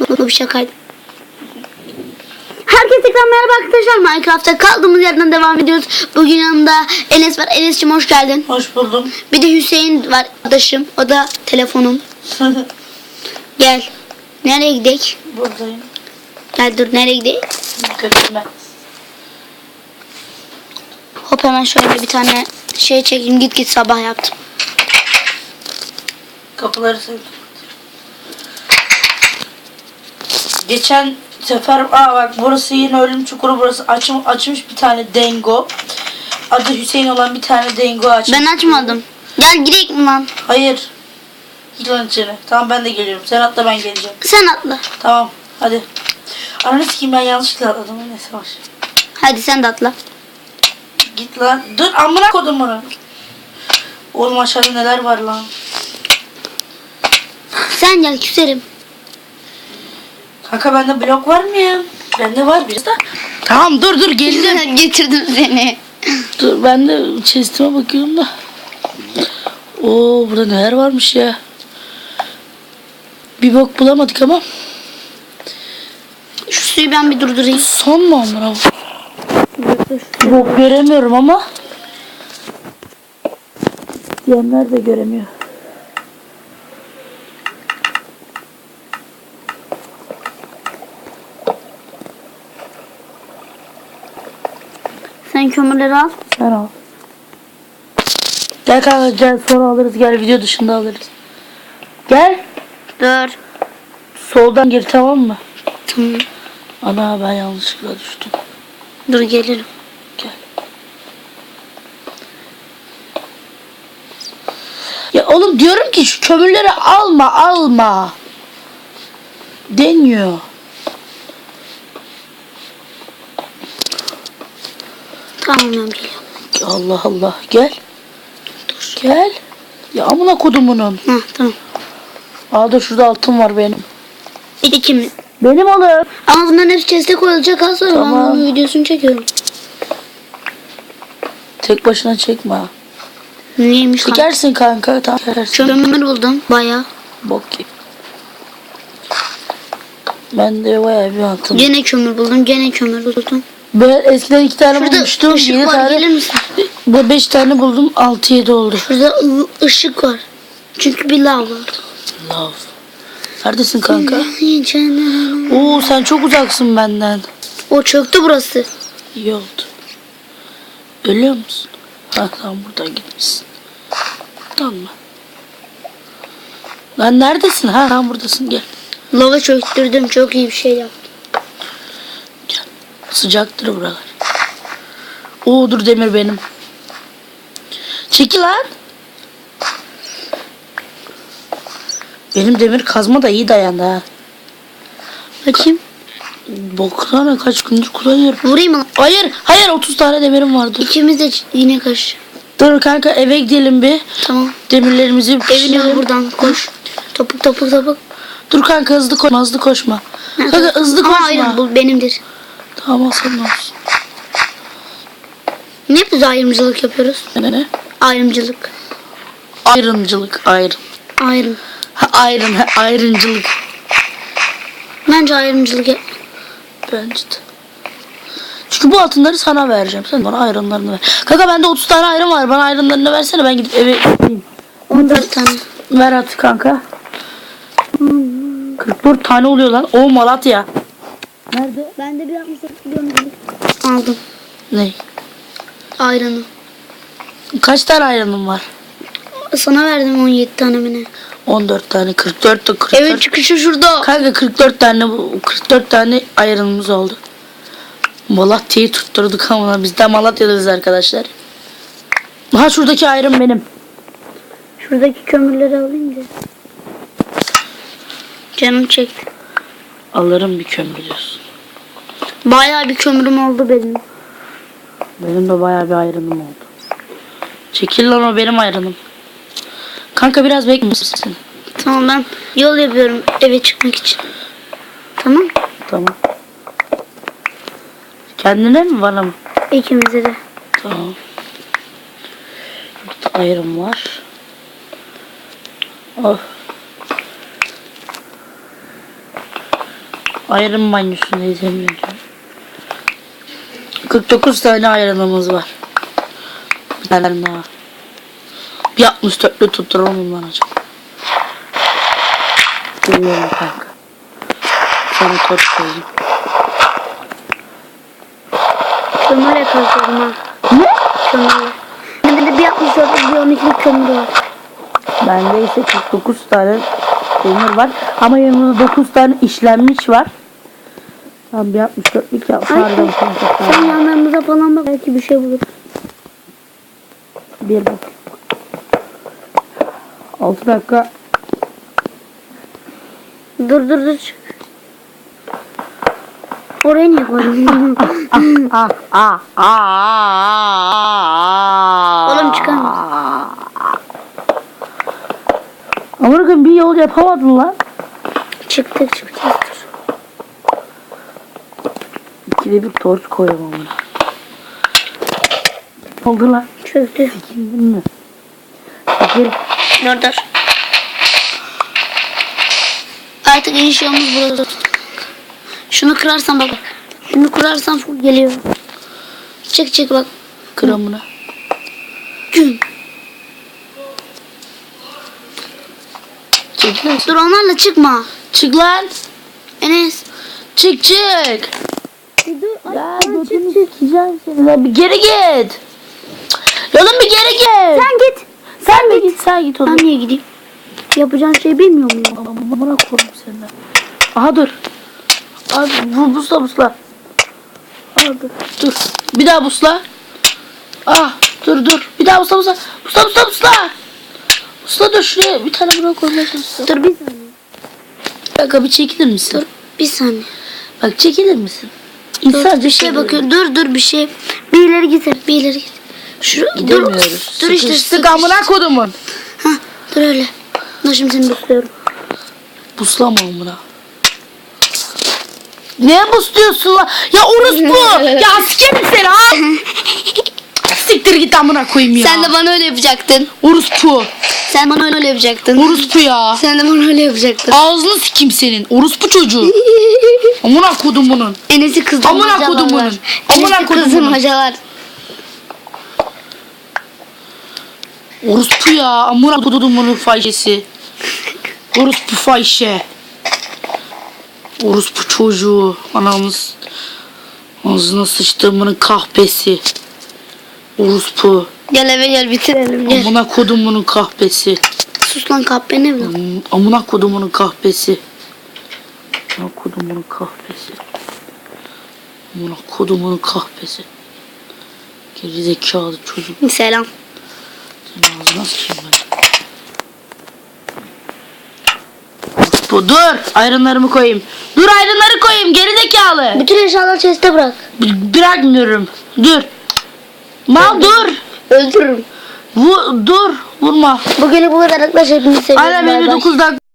Bu bir şakaydı. Herkese merhaba arkadaşlar. Minecraft'ta kaldığımız yerden devam ediyoruz. Bugün yanımda Enes var. Enes'cim hoş geldin. Hoş buldum. Bir de Hüseyin var arkadaşım. O da telefonum. Gel. Nereye gidelim? Buradayım. Gel dur nereye gidelim? Görünme. Hop hemen şöyle bir tane şey çekeyim. Git git sabah yaptım. Kapıları sevdim. Geçen sefer aa bak burası yine ölüm çukuru burası açım, açmış bir tane dengo. Adı Hüseyin olan bir tane dengo açmış. Ben açmadım. Gel gidelim lan. Hayır. Git lan içeri. Tamam ben de geliyorum. Sen atla ben geleceğim. Sen atla. Tamam hadi. Ananı sikeyim ben yanlışlıkla atladım. Neyse var. Hadi sen de atla. Git lan. Dur amına kodum bunu. Oğlum aşağıda neler var lan. Sen gel küserim. Kanka bende blok var mı ya? Bende var biraz da. Tamam dur dur geldim. Getirdim seni. dur ben de chestime bakıyorum da. Oo burada neler varmış ya. Bir bok bulamadık ama. Şu suyu ben bir durdurayım. Son mu amına? Bir bok göremiyorum ama. Diyenler de göremiyor. Sen kömürleri al. Sen al. Gel kanka gel sonra alırız gel video dışında alırız. Gel. Dur. Soldan gir tamam mı? Tamam. Ana ben yanlışlıkla düştüm. Dur gelirim. Gel. Ya oğlum diyorum ki şu kömürleri alma alma. Deniyor. Ben geliyorum. Allah Allah gel. Dur. Gel. Ya amına kodumunun. Hah tamam. Aa dur şurada altın var benim. İkimiz. Benim oğlum. Ama bunların hepsi chest'e koyulacak az sonra ben Tamam. bunun videosunu çekiyorum. Tek başına çekme. ha. Neymiş lan? Çekersin kanka. Tamam çekersin. Kömür buldum baya. Bok gibi. Ben de bayağı bir altın. Gene kömür buldum gene kömür buldum. Ben eskiden iki tane Şurada bulmuştum. ışık Yedi var tane. misin? Bu beş tane buldum. Altı yedi oldu. Şurada ı- ışık var. Çünkü bir lav var. Love. Neredesin kanka? Oo sen çok uzaksın benden. O çöktü burası. İyi oldu. Ölüyor musun? Ha tamam buradan gitmişsin. Tamam mı? Lan neredesin? Ha tamam buradasın gel. Lava çöktürdüm çok iyi bir şey yaptım. Sıcaktır buralar. Oo dur demir benim. Çekil lan. Benim demir kazma da iyi dayandı ha. Bakayım. Baksana kaç gündür kullanıyorum. Vurayım mı? Hayır, hayır 30 tane demirim vardı. İkimiz de yine kaç. Dur kanka eve gidelim bir. Tamam. Demirlerimizi Evine pişirelim. buradan koş. Topuk topuk topuk. Dur kanka hızlı koşma, hızlı koşma. Kanka hızlı Aa, koşma. hayır bu benimdir. Tamam sen olsun. Niye biz ayrımcılık yapıyoruz? Ne ne? Ayrımcılık. Ayrımcılık, ayrım. Ayrım. Ha, ayrım, ha, ayrımcılık. Bence ayrımcılık yap. Bence de. Çünkü bu altınları sana vereceğim. Sen bana ayrımlarını ver. Kanka bende 30 tane ayrım var. Bana ayrımlarını versene ben gidip eve 14 tane. ver at kanka. 44 tane oluyor lan. O Malatya. Nerede? Ben de bir 68 milyon aldım. Ne? Ayranı. Kaç tane ayrımın var? Sana verdim 17 tane mi ne? 14 tane 44 de 44. Evet çıkışı şurada. Kanka 44 tane bu- 44 tane ayrımımız oldu. Malatya'yı tutturduk ama biz de Malatya'dayız arkadaşlar. Ha şuradaki ayrım benim. Şuradaki kömürleri alayım da. Canım çekti. Alırım bir kömür diyorsun. Bayağı bir kömürüm oldu benim. Benim de bayağı bir ayrımım oldu. Çekil lan o benim ayrımım. Kanka biraz beklemişsin. Tamam ben yol yapıyorum eve çıkmak için. Tamam. Tamam. Kendine mi bana mı? İkimize de. Tamam. Burada ayrım var. Oh. Ayran banyosundayız ediyorum. 49 tane ayranımız var. Bir tane daha. Bir 64'lü tutturalım lan acaba. Bilmiyorum kanka. Sana torç koyayım. Kömürle kazıyorum ha. Ne? Kömürle. Bende bir 64 bir 12'lik kömür var. Bende ise 49 tane demir var. Ama yanımda 9 tane işlenmiş var. Tam bir 64'lük yap. Pardon sen yanlarımıza falan bak belki bir şey bulur. Bir bak. 6 dakika. Dur dur dur. Oraya niye koydun? Ah ah ah ah. Oğlum çıkar Amerikan bir yol yapamadın lan. çıktık çıktık. İkide bir torç koyamam ona. Oldu lan. Çöktü. Sikildin mi? Sikil. Dur dur. Artık inşamız burada. Şunu kırarsan bak. Şunu kırarsan full geliyor. Çık çık bak. Gramına. Güm. Çekil lan. Dur onlarla çıkma. Çık lan. Enes. Çık çık. Dur. Ya götünü sikeceğim seni lan. Bir geri git. Ya lan bir geri git. Sen git. Sen mi git sen git oğlum. Ben niye gideyim? Yapacağın şeyi bilmiyor muyum? Bana korum senden. Aha dur. Abi bu busla busla. Abi dur. Bir daha busla. Ah dur dur. Bir daha busla busla. Busla busla busla. Busla dur şuraya bir tane buraya koymaya çalışsın. Dur bir saniye. Dakika bir çekilir misin? Dur bir saniye. Bak çekilir misin? Dur, İnsan bir şey bakıyor. Dur dur bir şey. Bir ileri git. Bir ileri git. Şu, Gidemiyoruz. Dur, dur işte. Sıkıştık sıkış- amına kodumun. Hah, dur öyle. Dur şimdi seni busluyorum. Buslama amına. Ne busluyorsun lan? Ya orospu. ya sikerim seni ha. Siktir git amına koyayım ya. Sen de bana öyle yapacaktın. Orospu. Sen bana öyle yapacaktın. Orospu ya. Sen de bana öyle yapacaktın. Ağzını sikim senin. Orospu çocuğu. Amına kodum bunun. Enes'i kızdırmacalar Amına kodum bunun. Amına kodum bunun. kızdırmacalar. Orospu ya. Amına kodum bunun fahişesi. Orospu fahişe. Orospu çocuğu. Anamız. Ağzına sıçtığımın kahpesi. Orospu. Gel eve gel bitirelim gel. Amına kodumunun kahpesi. Sus lan kahpe ne. Am- Amına kodumunun kahpesi. Amına kodumunun kahpesi. Amına kodumunun kahpesi. Gerizekalı çocuk. Selam. Senin ağzına sıçayım ben. Bu dur. Ayrınlarımı koyayım. Dur ayrınları koyayım gerizekalı. Bütün eşyaları chest'e bırak. B- bırakmıyorum. Dur. Mal dur. Öldürürüm. Vu dur. Vurma. Bugünü bu kadar arkadaşlar. Hepinizi seviyorum. Aynen Bay bay. 59 dakika.